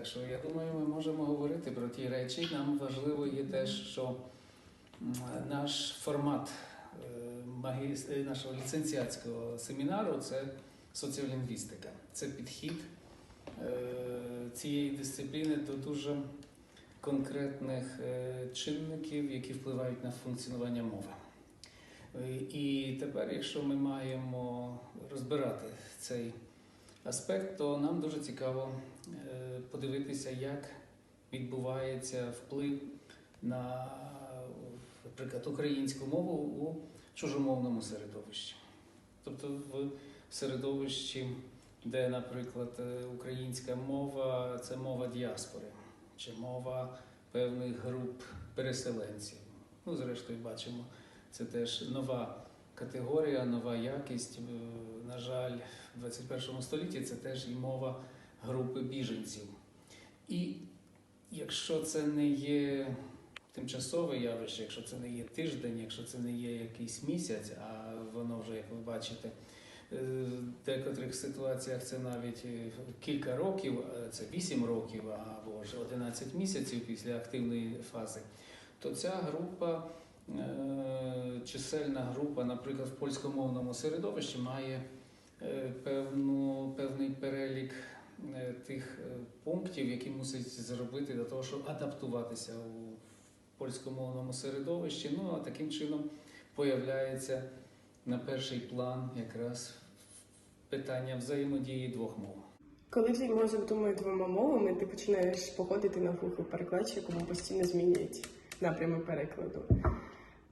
Так що я думаю, ми можемо говорити про ті речі. Нам важливо є те, що наш формат е, е, нашого ліцензіатського семінару це соціолінгвістика. Це підхід е, цієї дисципліни до дуже конкретних чинників, які впливають на функціонування мови. І тепер, якщо ми маємо розбирати цей аспект, то нам дуже цікаво подивитися, як відбувається вплив на, наприклад, українську мову у чужомовному середовищі. Тобто в середовищі, де, наприклад, е, українська мова це мова діаспори чи мова певних груп переселенців. Ну, зрештою, бачимо, це теж нова категорія, нова якість. Е, На жаль, в 21 столітті це теж і мова групи біженців. І якщо це не є тимчасове явище, якщо це не є тиждень, якщо це не є якийсь місяць, а воно вже, як ви бачите, е, в декотрих ситуаціях це навіть е, кілька років, е, це 8 років або ж 11 місяців після активної фази, то ця група, чисельна група, наприклад, в польськомовному середовищі має певну, певний перелік тих е, пунктів, які мусить зробити для того, щоб адаптуватися у польськомовному середовищі. Ну а таким чином появляється на перший план якраз питання взаємодії двох мов. Коли твій мозок думає двома мовами, ти починаєш походити на глуху перекладчика, якому постійно змінюють напрями перекладу.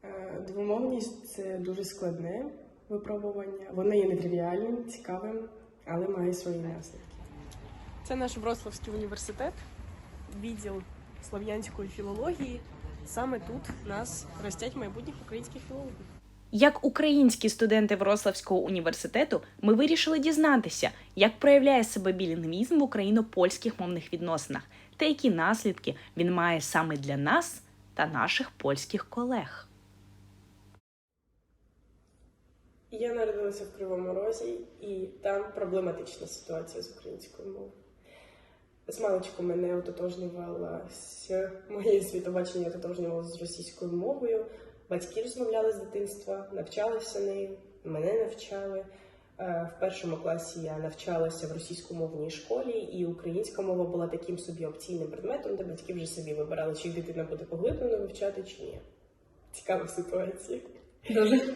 Е, Двомовність це дуже складне випробування. Воно є нетривіальним, цікавим, але має свої наслідки. Це наш Вроцлавський університет, відділ слов'янської філології. Саме тут нас ростять майбутніх українських філологів. Як українські студенти Вроцлавського університету, ми вирішили дізнатися, як проявляє себе білінгвізм в україно-польських мовних відносинах та які наслідки він має саме для нас та наших польських колег. Я народилася в Кривому Розі, і там проблематична ситуація з українською мовою. З маличку мене ототожнювалося, моє світобачення ототожнювалося з російською мовою. Батьки розмовляли з дитинства, навчалися нею, мене навчали. Е, В першому класі я навчалася в російськомовній школі, і українська мова була таким собі опційним предметом, де батьки вже собі вибирали, чи дитина буде поглиблено вивчати, чи ні. Цікава ситуація. Дуже.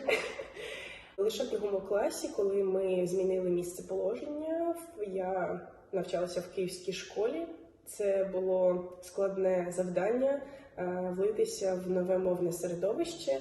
Лише в другому класі, коли ми змінили місце положення, я навчалася в київській школі. Це було складне завдання е, влитися в нове мовне середовище.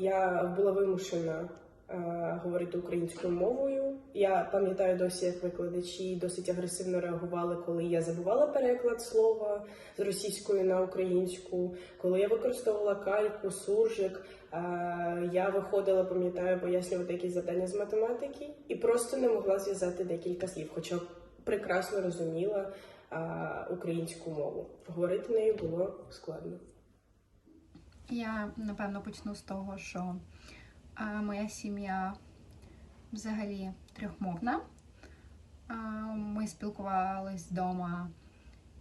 Я була вимушена е, говорити українською мовою. Я пам'ятаю досі, як викладачі досить агресивно реагували, коли я забувала переклад слова з російської на українську, коли я використовувала кальку, суржик. Е, Я виходила, пам'ятаю, пояснювати якісь завдання з математики і просто не могла зв'язати декілька слів, хоча прекрасно розуміла українську мову. Говорити нею було складно. Я напевно почну з того, що моя сім'я взагалі трьохмовна. Ми спілкувались вдома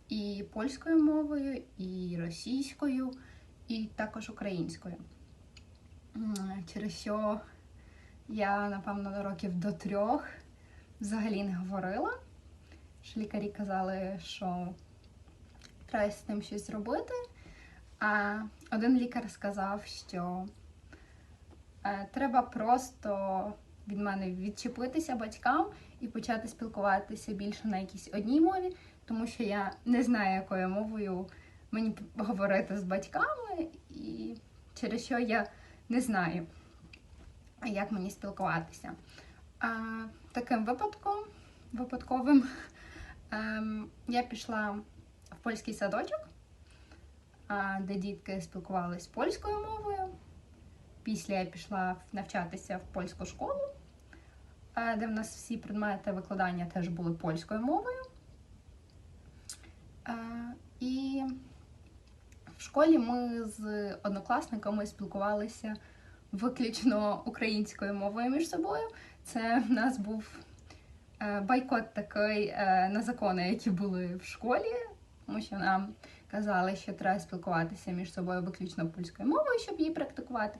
і польською мовою, і російською, і також українською. Через що я, напевно, до років до трьох взагалі не говорила. Що лікарі казали, що треба з тим щось зробити. А один лікар сказав, що е, треба просто від мене відчепитися батькам і почати спілкуватися більше на якійсь одній мові, тому що я не знаю, якою мовою мені говорити з батьками, і через що я не знаю, як мені спілкуватися. А, таким випадком, випадковим, я пішла в польський садочок де дітки спілкувалися польською мовою. Після я пішла навчатися в польську школу, де в нас всі предмети викладання теж були польською мовою. І в школі ми з однокласниками спілкувалися виключно українською мовою між собою. Це в нас був е, бойкот такий е, на закони, які були в школі, тому що нам казали, що треба спілкуватися між собою виключно польською мовою, щоб її практикувати.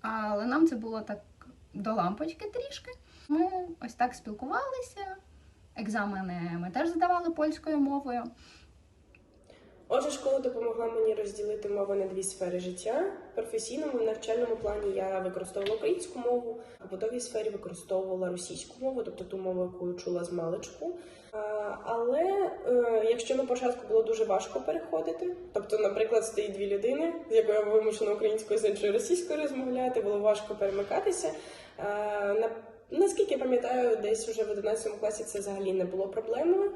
Але нам це було так до лампочки трішки. Ми ось так спілкувалися. Екзамени ми теж здавали польською мовою. Отже, школа допомогла мені розділити мови на дві сфери життя. В професійному навчальному плані я використовувала українську мову, а в побутовій сфері використовувала російську мову, тобто ту мову, яку чула з маличку. Але е, якщо на початку було дуже важко переходити, тобто, наприклад, стоїть дві людини, з якою я вимушена українською з іншою російською розмовляти, було важко перемикатися. Наскільки я пам'ятаю, десь уже в 11 класі це взагалі не було проблемою.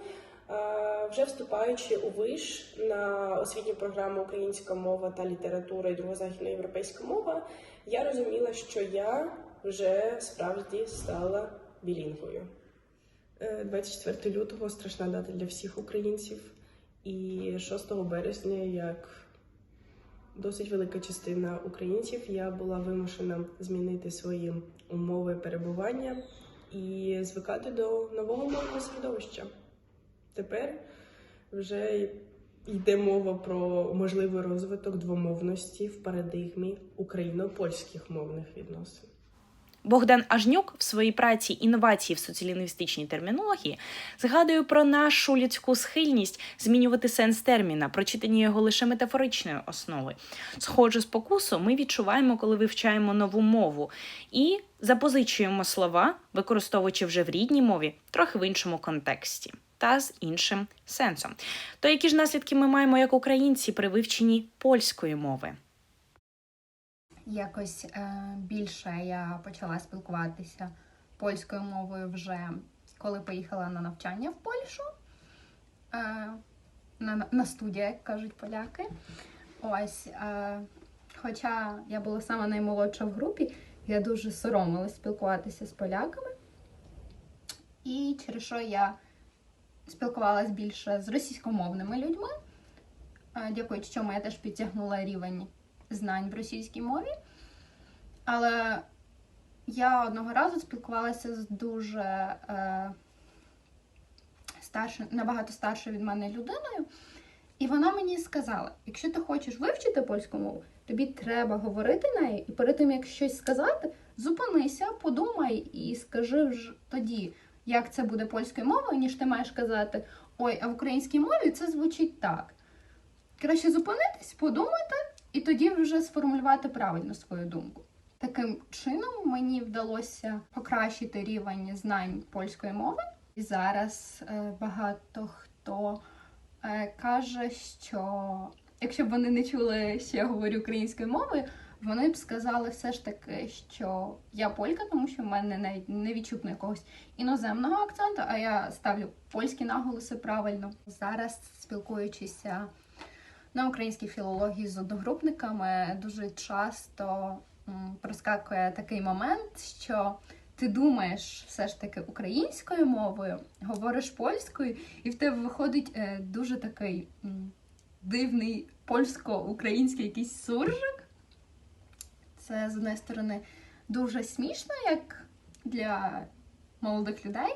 Е, Вже вступаючи у виш на освітню програму Українська мова та література і друга західноєвропейська мова, я розуміла, що я вже справді стала білінгвою. Е, 24 лютого страшна дата для всіх українців, і 6 березня, як досить велика частина українців, я була вимушена змінити свої умови перебування і звикати до нового мовного середовища. Тепер вже йде мова про можливий розвиток двомовності в парадигмі україно-польських мовних відносин. Богдан Ажнюк в своїй праці інновації в соціолінгвістичній термінології згадує про нашу людську схильність змінювати сенс терміна, прочитання його лише метафоричної основи. Схожу спокусу ми відчуваємо, коли вивчаємо нову мову і запозичуємо слова, використовуючи вже в рідній мові, трохи в іншому контексті та з іншим сенсом. То які ж наслідки ми маємо як українці при вивченні польської мови? Якось е, більше я почала спілкуватися польською мовою вже коли поїхала на навчання в Польщу. Е, на, на студію, як кажуть поляки. Ось. Е, хоча я була саме наймолодша в групі, я дуже соромилась спілкуватися з поляками. І через що я спілкувалася більше з російськомовними людьми, е, дякуючи чому я теж підтягнула рівень знань в російській мові. Але я одного разу спілкувалася з дуже е, старше, набагато старшою від мене людиною, і вона мені сказала: якщо ти хочеш вивчити польську мову, тобі треба говорити нею, і перед тим, як щось сказати, зупинися, подумай і скажи вже тоді, як це буде польською мовою, ніж ти маєш казати, ой, а в українській мові це звучить так. Краще зупинитись, подумати, і тоді вже сформулювати правильно свою думку. Таким чином мені вдалося покращити рівень знань польської мови. І зараз е, багато хто е, каже, що якщо б вони не чули, що я говорю українською мовою, вони б сказали все ж таки, що я полька, тому що в мене навіть не відчутно якогось іноземного акценту, а я ставлю польські наголоси правильно. Зараз спілкуючися на українській філології з одногрупниками дуже часто проскакує такий момент, що ти думаєш все ж таки українською мовою, говориш польською, і в тебе виходить е, дуже такий дивний польсько-український якийсь суржик. Це з однієї сторони дуже смішно, як для молодих людей,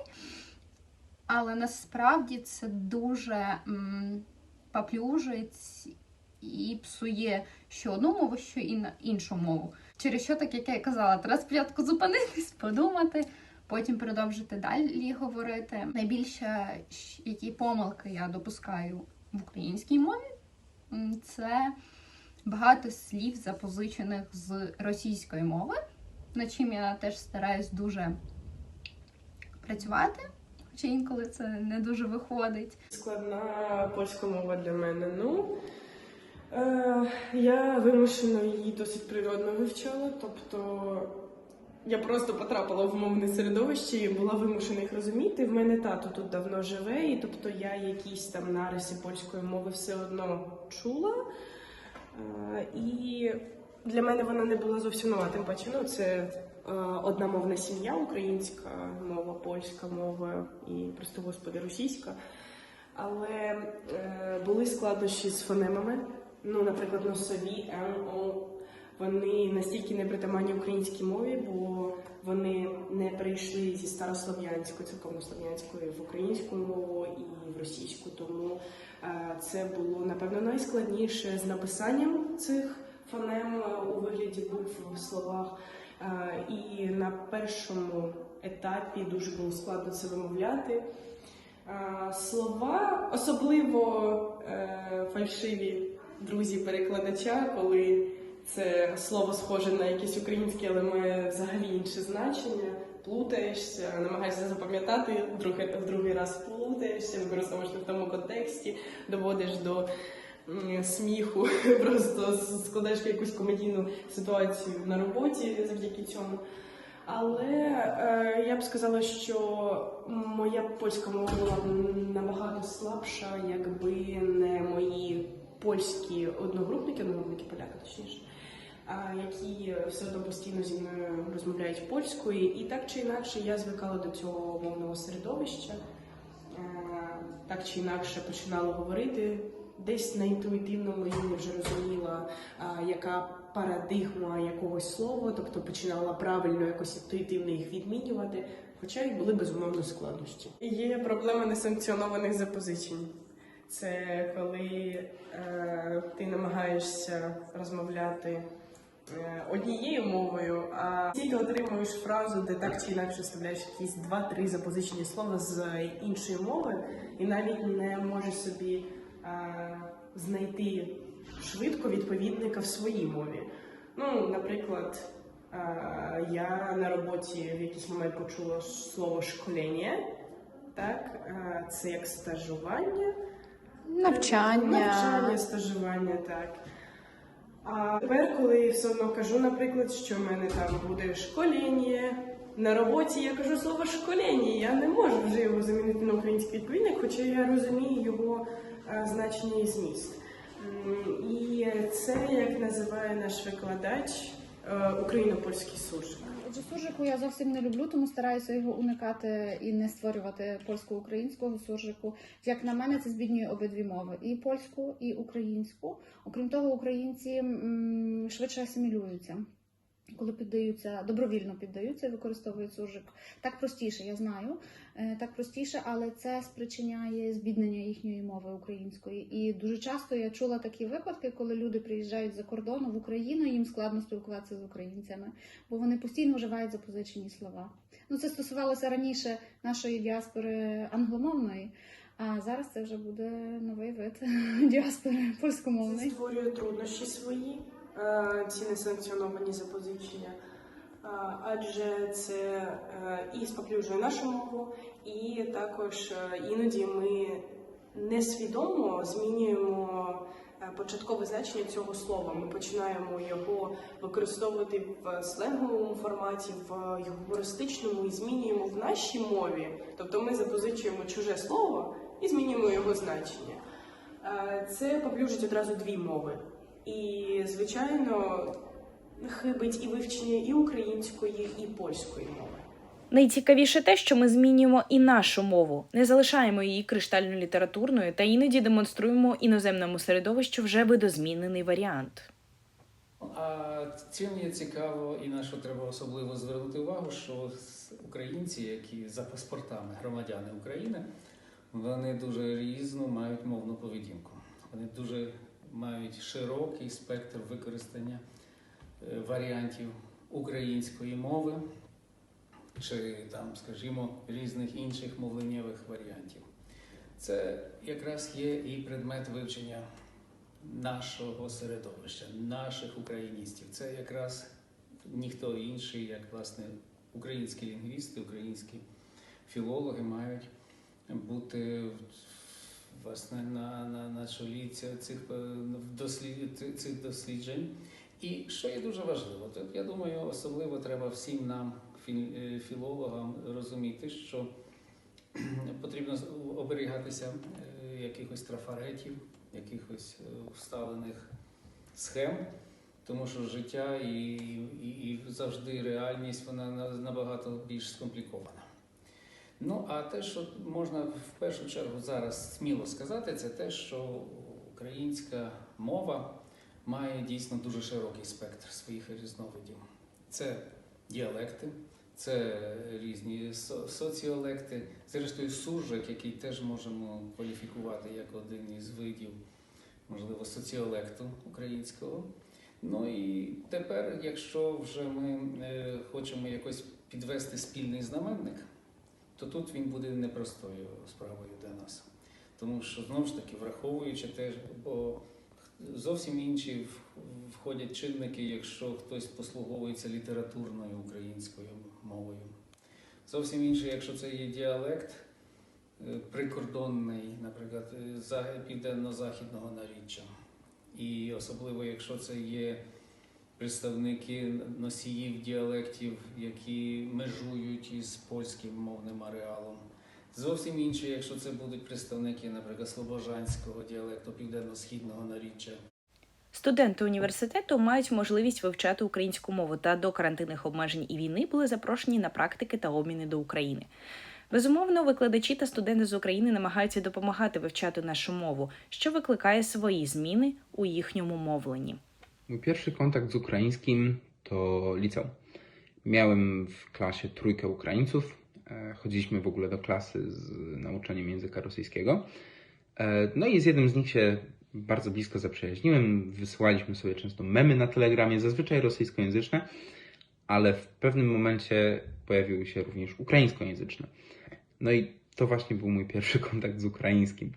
але насправді це дуже м, поплюжить і псує що одну мову, що і на іншу мову. Через що, так як я казала, треба спочатку зупинитись, подумати, потім продовжити далі говорити. Найбільше які помилки я допускаю в українській мові, це багато слів, запозичених з російської мови, над чим я теж стараюсь дуже працювати, хоча інколи це не дуже виходить. Складна польська мова для мене. Ну е, я вимушено її досить природно вивчала. Тобто я просто потрапила в мовне середовище і була вимушена їх розуміти. В мене тато тут давно живе, і тобто я якісь там нариси польської мови все одно чула. Е, і для мене вона не була зовсім нова, тим паче, ну це е, одна мовна сім'я, українська мова, польська мова і, просто господи, російська. Але е, були складнощі з фонемами. Ну, наприклад, носові Н, О, вони настільки непритаманні українській мові, бо Вони не перейшли зі старослов'янської, церковнослов'янської в українську мову і в російську. Тому е, це було напевно найскладніше з написанням цих фонем е, у вигляді букв в словах. Е, І на першому етапі дуже було складно це вимовляти. Слова, особливо фальшиві друзі перекладача, коли це слово схоже на якесь українське, але має взагалі інше значення. Плутаєшся, намагаєшся запам'ятати, другий, в другий раз плутаєшся, використовуєш в тому контексті, доводиш до сміху, просто складаєш якусь комедійну ситуацію на роботі завдяки цьому. Але е, я б сказала, що моя польська мова була набагато слабша, якби не мої польські одногрупники, одногрупники поляка, точніше, які все одно постійно зі мною розмовляють польською. І так чи інакше я звикала до цього мовного середовища, Е, так чи інакше починала говорити. Десь на інтуїтивному рівні вже розуміла, яка парадигма якогось слова, тобто починала правильно якось інтуїтивно їх відмінювати, хоча й були безумовно складнощі. Є проблема несанкціонованих запозичень. Це коли е, ти намагаєшся розмовляти однією мовою, а тільки отримуєш фразу, де так чи інакше вставляєш якісь два-три запозичені слова з іншої мови, і навіть не можеш собі е, знайти швидко відповідника в своїй мові. Ну, наприклад, е, я на роботі в якийсь момент почула слово школення. Так, е, це як стажування. Навчання. Навчання, стажування, так. А тепер, коли все одно кажу, наприклад, що в мене там буде школіння, на роботі я кажу слово школіння, я не можу вже його замінити на український відповідник, хоча я розумію його е, значення і зміст. І це, як називає наш викладач, е, україно-польський суржик. Отже, суржику я зовсім не люблю, тому стараюся його уникати і не створювати польсько-українського суржику. Як на мене, це збіднює обидві мови: і польську, і українську. Окрім того, українці швидше асимілюються. Коли піддаються, добровільно піддаються і використовують суржик. Так простіше, я знаю, е, так простіше, але це спричиняє збіднення їхньої мови української. І дуже часто я чула такі випадки, коли люди приїжджають за кордону в Україну, їм складно спілкуватися з українцями бо вони постійно вживають запозичені слова. Ну це стосувалося раніше нашої діаспори англомовної, а зараз це вже буде новий вид діаспори Це польськомовної. створює труднощі свої, ці несанкціоновані запозичення, Е, адже це е, і споплюжує нашу мову, і також е, іноді ми несвідомо змінюємо е, початкове значення цього слова. Ми починаємо його використовувати в сленговому форматі, в гумористичному і змінюємо в нашій мові. Тобто ми запозичуємо чуже слово і змінюємо його значення. Е, Це поплюжить одразу дві мови. І, звичайно, хибить і вивчення і української, і польської мови. Найцікавіше те, що ми змінюємо і нашу мову, не залишаємо її криштально літературною та іноді демонструємо іноземному середовищу вже видозмінений варіант. А цим є цікаво, і на що треба особливо звернути увагу, що українці, які за паспортами громадяни України, вони дуже різну мають мовну поведінку. Вони дуже мають широкий спектр використання е, варіантів української мови чи там, скажімо, різних інших мовленнєвих варіантів. Це якраз є і предмет вивчення нашого середовища, наших україністів. Це якраз ніхто інший, як власне українські лінгвісти, українські філологи мають бути власне на, на, на чолі цих, е, дослід, цих- досліджень. І що є дуже важливо, то я думаю, особливо треба всім нам, е, філологам, розуміти, що потрібно оберігатися е, якихось трафаретів, якихось вставлених схем, тому що життя і, і, і завжди реальність вона набагато більш скомплікована. Ну, а те, що можна в першу чергу зараз сміло сказати, це те, що українська мова має дійсно дуже широкий спектр своїх різновидів. Це діалекти, Це різні соціолекти, зрештою суржик, який теж можемо кваліфікувати як один із видів, можливо, соціолекту українського. Ну і тепер, якщо вже ми е, хочемо якось підвести спільний знаменник, то тут він буде непростою справою для нас. Тому що знову ж таки, враховуючи теж, бо зовсім інші входять чинники, якщо хтось послуговується літературною українською мовою. Зовсім інше, якщо це є діалект е, прикордонний, наприклад, е, південно-західного наріччя. І особливо, якщо це є представники носіїв діалектів, які межують із польським мовним ареалом. Зовсім інше, якщо це будуть представники, наприклад, слобожанського діалекту південно-східного наріччя. Студенти університету мають можливість вивчати українську мову та до карантинних обмежень і війни були запрошені на практики та обміни до України. Безумовно, викладачі та студенти з України намагаються допомагати вивчати нашу mowę, що викликає свої зміни у їхньому mowленні. Mój pierwszy kontakt z ukraińskim to liceum. Miałem w klasie trójkę Ukraińców. E, Chodziliśmy w ogóle do klasy z nauczeniem języka rosyjskiego. E, No i z jednym z nich się bardzo blisko zaprzyjaźniłem. Wysyłaliśmy sobie często memy na Telegramie, zazwyczaj rosyjskojęzyczne, ale w pewnym momencie pojawiły się również ukraińskojęzyczne. No i to właśnie był mój pierwszy kontakt z ukraińskim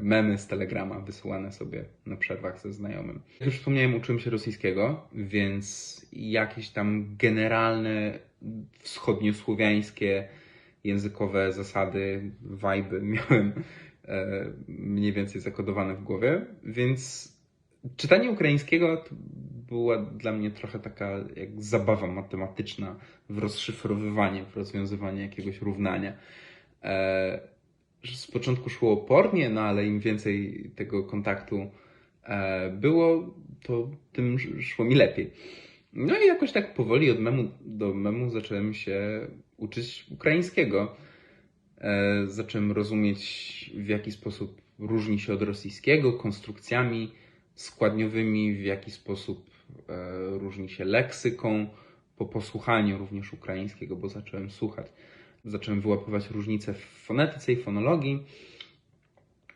memy z Telegrama wysyłane sobie na przerwach ze znajomym. Jak już wspomniałem, uczyłem się rosyjskiego, więc jakieś tam generalne wschodniosłowiańskie językowe zasady, wajby miałem e, mniej więcej zakodowane w głowie, więc czytanie ukraińskiego to była dla mnie trochę taka jak zabawa matematyczna w rozszyfrowywanie, w rozwiązywanie jakiegoś równania. E, że z początku szło opornie, no ale im więcej tego kontaktu e, było, to tym sz- szło mi lepiej. No i jakoś tak powoli od memu do memu zacząłem się uczyć ukraińskiego. E, zacząłem rozumieć, w jaki sposób różni się od rosyjskiego konstrukcjami składniowymi, w jaki sposób e, różni się leksyką. Po posłuchaniu również ukraińskiego, bo zacząłem słuchać zacząłem wyłapywać różnice w fonetyce i fonologii.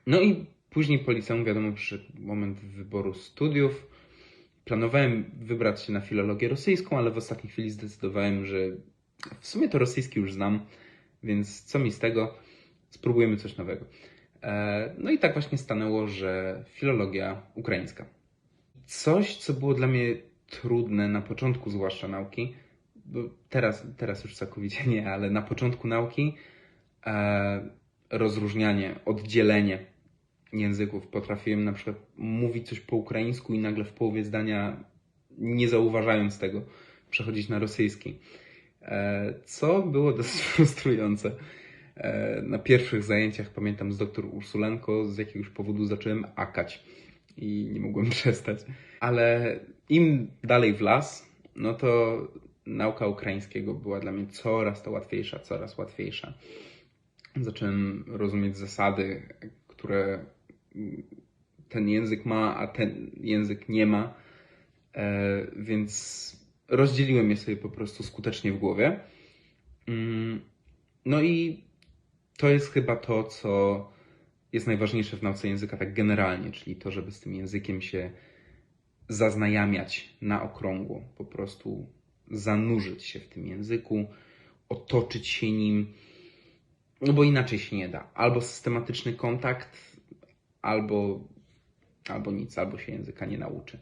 No i później po liceum, wiadomo, przyszedł moment wyboru studiów. Planowałem wybrać się na filologię rosyjską, ale w ostatniej chwili zdecydowałem, że w sumie to rosyjski już znam, więc co mi z tego? Spróbujemy coś nowego. E, No i tak właśnie stanęło, że filologia ukraińska. Coś, co było dla mnie trudne na początku, zwłaszcza nauki, teraz, teraz już całkowicie nie, ale na początku nauki e, rozróżnianie, oddzielenie języków. Potrafiłem na przykład mówić coś po ukraińsku i nagle w połowie zdania, nie zauważając tego, przechodzić na rosyjski. E, co było dosyć frustrujące. E, na pierwszych zajęciach, pamiętam, z doktor Ursulenko z jakiegoś powodu zacząłem akać i nie mogłem przestać. Ale im dalej w las, no to nauka ukraińskiego była dla mnie coraz to łatwiejsza, coraz łatwiejsza. Zacząłem rozumieć zasady, które ten język ma, a ten język nie ma, e, więc rozdzieliłem je sobie po prostu skutecznie w głowie. Mm, No i to jest chyba to, co jest najważniejsze w nauce języka tak generalnie, czyli to, żeby z tym językiem się zaznajamiać na okrągło, po prostu zanurzyć się w tym języku, otoczyć się nim, no bo inaczej się nie da. Albo systematyczny kontakt, albo, albo nic, albo się języka nie nauczy.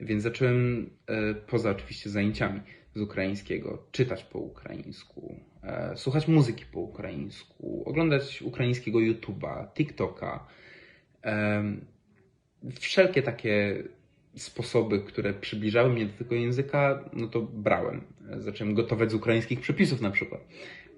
Więc zacząłem, e, poza oczywiście zajęciami z ukraińskiego, czytać po ukraińsku, e, słuchać muzyki po ukraińsku, oglądać ukraińskiego YouTube'a, TikToka. em, Wszelkie takie sposoby, które przybliżały mnie do tego języka, no to brałem. Zacząłem gotować z ukraińskich przepisów na przykład,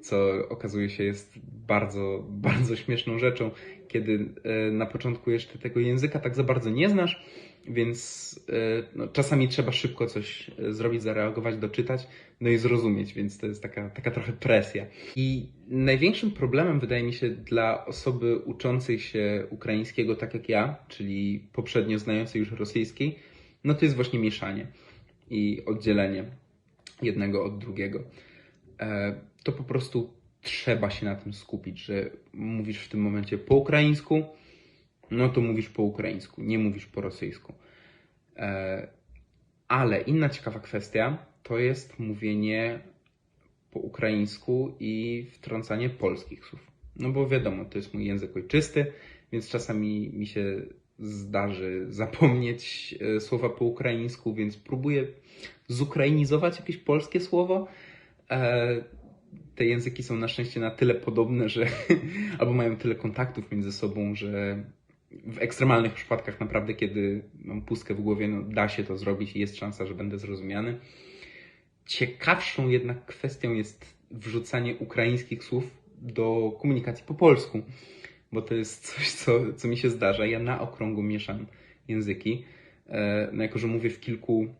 co okazuje się jest bardzo, bardzo śmieszną rzeczą, kiedy e, na początku jeszcze tego języka tak za bardzo nie znasz, więc e, no, czasami trzeba szybko coś e, zrobić, zareagować, doczytać, no i zrozumieć, więc to jest taka, taka trochę presja. I największym problemem, wydaje mi się, dla osoby uczącej się ukraińskiego tak jak ja, czyli poprzednio znającej już rosyjski, no to jest właśnie mieszanie i oddzielenie jednego od drugiego. e, to po prostu trzeba się na tym skupić, że mówisz w tym momencie po ukraińsku, no to mówisz po ukraińsku, nie mówisz po rosyjsku. E, ale inna ciekawa kwestia to jest mówienie po ukraińsku i wtrącanie polskich słów. No bo wiadomo, to jest mój język ojczysty, więc czasami mi się zdarzy zapomnieć e, słowa po ukraińsku, więc próbuję zukrainizować jakieś polskie słowo. E, Te języki są na szczęście na tyle podobne, że albo mają tyle kontaktów między sobą, że w ekstremalnych przypadkach naprawdę, kiedy mam pustkę w głowie, no da się to zrobić i jest szansa, że będę zrozumiany. Ciekawszą jednak kwestią jest wrzucanie ukraińskich słów do komunikacji po polsku, bo to jest coś, co, co mi się zdarza. Ja na okrągło mieszam języki. E, No jako, że mówię w kilku,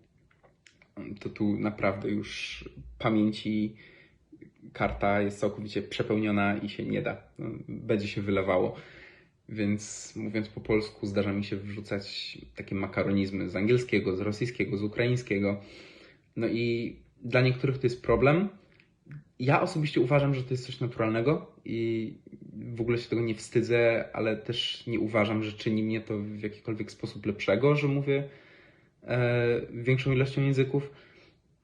to tu naprawdę już pamięci karta jest całkowicie przepełniona i się nie da. No, Będzie się wylewało. Więc mówiąc po polsku, zdarza mi się wrzucać takie makaronizmy z angielskiego, z rosyjskiego, z ukraińskiego. No i dla niektórych to jest problem. Ja osobiście uważam, że to jest coś naturalnego i w ogóle się tego nie wstydzę, ale też nie uważam, że czyni mnie to w jakikolwiek sposób lepszego, że mówię e, większą ilością języków.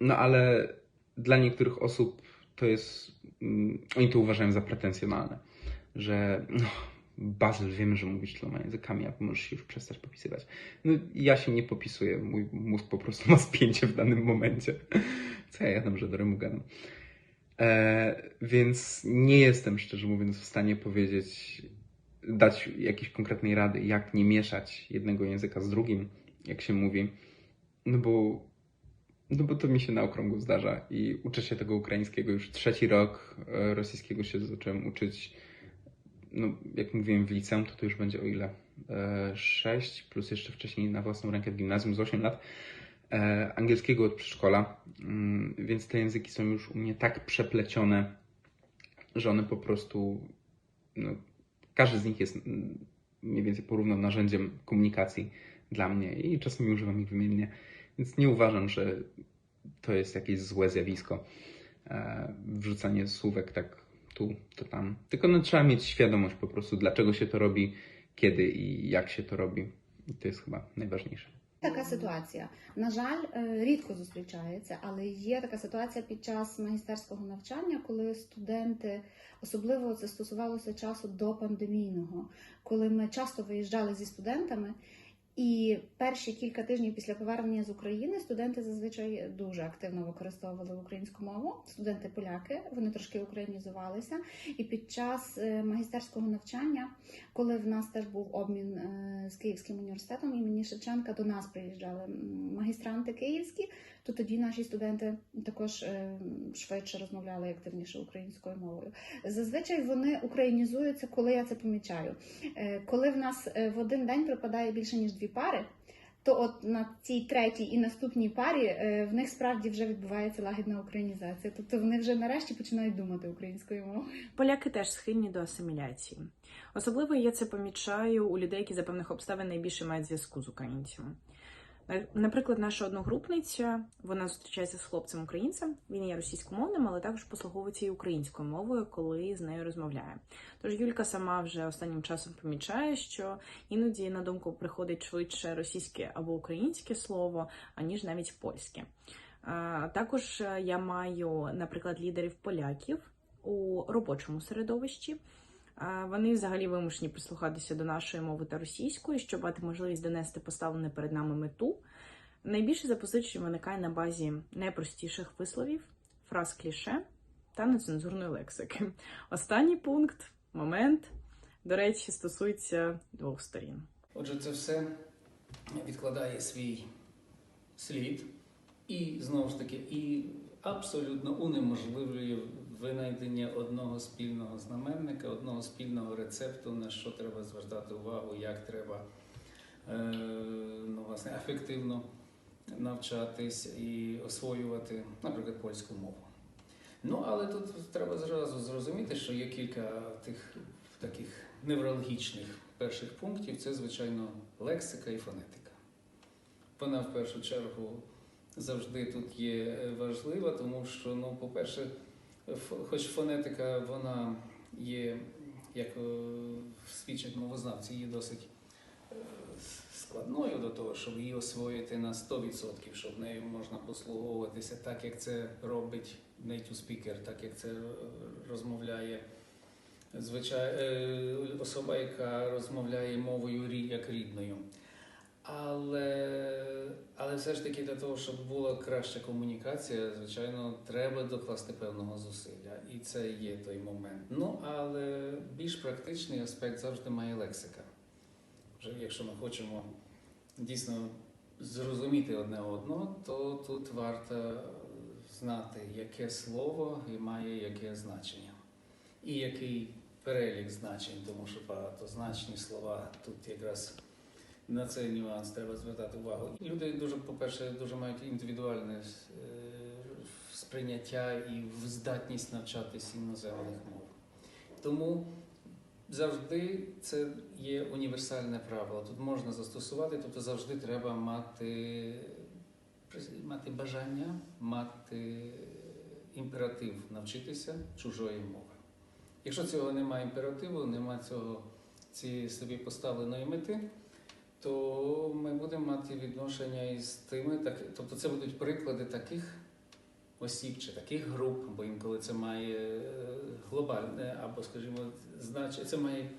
No ale dla niektórych osób to jest. Mm, oni to uważają za pretensjonalne, że no, Bazyl, wiemy, że mówisz tyloma językami, a możesz już przestać popisywać. No, ja się nie popisuję, mój mózg po prostu ma spięcie w danym momencie. Co ja jadam, że do rymu gadam. E, więc nie jestem, szczerze mówiąc, w stanie powiedzieć, dać jakiejś konkretnej rady, jak nie mieszać jednego języka z drugim, jak się mówi. No bo, no bo to mi się na okrągło zdarza i uczę się tego ukraińskiego już trzeci rok, e, rosyjskiego się zacząłem uczyć no, jak mówiłem w liceum, to to już będzie o ile? E, 6 plus jeszcze wcześniej na własną rękę w gimnazjum z 8 lat. E, angielskiego od przedszkola, mm, więc te języki są już u mnie tak przeplecione, że one po prostu, no, każdy z nich jest mniej więcej porówno narzędziem komunikacji dla mnie i czasami używam ich wymiennie, więc nie uważam, że to jest jakieś złe zjawisko. E, wrzucanie słówek tak tu, to tam. Tylko no, trzeba mieć świadomość po prostu, dlaczego się to robi, kiedy i jak się to robi. I to jest chyba najważniejsze. Така ситуація. На жаль, рідко зустрічається, але є така ситуація під час магістерського навчання, коли студенти, особливо це стосувалося часу до пандемійного, коли ми часто виїжджали зі студентами. І перші кілька тижнів після повернення з України студенти зазвичай дуже активно використовували українську мову. Студенти поляки, вони трошки українізувалися. І під час е, магістерського навчання, коли в нас теж був обмін е, з Київським університетом імені Шевченка, до нас приїжджали магістранти київські, то тоді наші студенти також е, швидше розмовляли активніше українською мовою. Зазвичай вони українізуються, коли я це помічаю. Е, Коли в нас е, в один день припадає більше ніж дві пари, то от на цій третій і наступній парі в них справді вже відбувається лагідна українізація. Тобто вони вже нарешті починають думати українською мовою. Поляки теж схильні до асиміляції. Особливо я це помічаю у людей, які за певних обставин найбільше мають зв'язку з українцями. На- Наприклад, наша одногрупниця вона зустрічається з хлопцем українцем. Він є російськомовним, але також послуговується і українською мовою, коли з нею розмовляє. Тож Юлька сама вже останнім часом помічає, що іноді на думку приходить швидше російське або українське слово, аніж навіть польське. Також е, я маю, наприклад, лідерів поляків у робочому середовищі. Вони взагалі вимушені прислухатися до нашої мови та російської, щоб мати можливість донести поставлену перед нами мету. Найбільше запозичень виникає на базі найпростіших висловів, фраз кліше та нецензурної лексики. Останній пункт, момент, до речі, стосується двох сторін. Отже, це все відкладає свій слід і знову ж таки і абсолютно унеможливлює винайдення одного спільного знаменника, одного спільного рецепту, на що треба звертати увагу, як треба е, ну, власне, ефективно навчатись і освоювати, наприклад, польську мову. Ну, але тут треба зразу зрозуміти, що є кілька тих таких неврологічних перших пунктів. Це, звичайно, лексика і фонетика. Вона в першу чергу завжди тут є важлива, тому що, ну, по-перше, Хоч фонетика, вона є, як е, свідчать мовознавці, є досить е, складною до того, щоб її освоїти на 100%, щоб нею можна послуговуватися так, як це робить native speaker, так як це е, розмовляє звичай... особа, яка розмовляє мовою як рідною. Але, але все ж таки для того, щоб була краща комунікація, звичайно, треба докласти певного зусилля. І це є той момент. Ну, але більш практичний аспект завжди має лексика. Вже якщо ми хочемо дійсно зрозуміти одне одного, то тут варто знати, яке слово має яке значення. І який перелік значень, тому що багатозначні слова тут якраз на цей нюанс треба звертати увагу. Люди дуже, по-перше, дуже мають індивідуальне е, сприйняття і здатність навчатись іноземних мов. Тому завжди це є універсальне правило. Тут можна застосувати, тобто завжди треба мати, мати бажання, мати імператив навчитися чужої мови. Якщо цього немає імперативу, немає цього цієї собі поставленої мети, то ми будемо мати відношення із тими, так, тобто це будуть приклади таких осіб чи таких груп, бо інколи це має е, глобальне або, скажімо, значення, це має.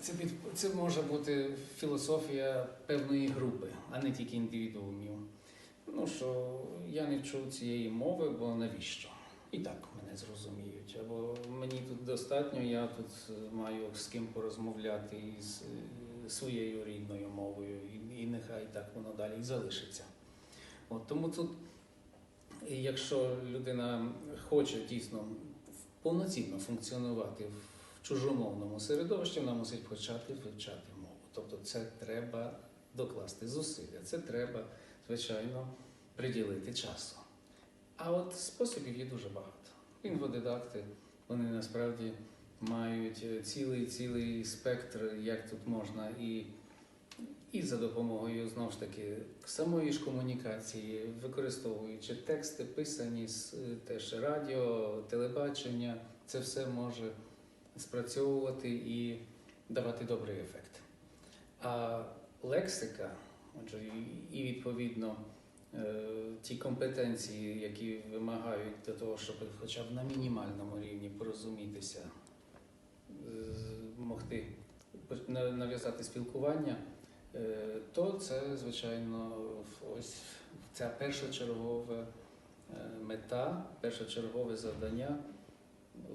Це, під, це може бути філософія певної групи, а не тільки індивідуумів. Ну що я не вчу цієї мови, бо навіщо? І так мене зрозуміють. Або мені тут достатньо, я тут е, маю з ким порозмовляти із е, своєю рідною мовою, і, і нехай так воно далі і залишиться. От тому тут, якщо людина хоче дійсно повноцінно функціонувати в чужомовному середовищі, вона мусить почати вивчати мову. Тобто це треба докласти зусилля, це треба, звичайно, приділити часу. А от способів є дуже багато. Інфодидакти, вони насправді мають е, цілий цілий спектр, як тут можна і, і за допомогою знову ж таки самої ж комунікації, використовуючи тексти, писані е, теж радіо, телебачення, це все може спрацьовувати і давати добрий ефект. А лексика, отже, і- відповідно е, ті компетенції, які вимагають для того, щоб хоча б на мінімальному рівні порозумітися, могти нав'язати спілкування, е, то це, звичайно, ось ця першочергова е, мета, першочергове завдання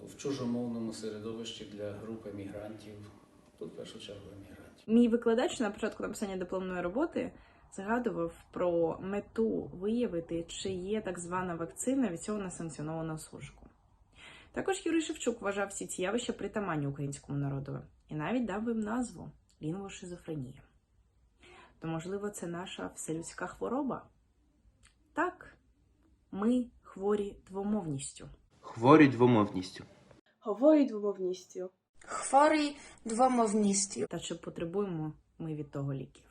в чужомовному середовищі для групи мігрантів, тут в першу чергу мігрантів. Мій викладач на початку написання дипломної роботи згадував про мету виявити, чи є так звана вакцина від цього несанкціонованого суржику. Також Юрій Шевчук вважав всі ці явища притаманні українському народу і навіть дав їм назву лінгвошизофренія. То, можливо, це наша вселюдська хвороба? Так, ми хворі двомовністю. Хворі двомовністю. Говорить двомовністю. Хворий двомовністю. Та чи потребуємо ми від того ліків?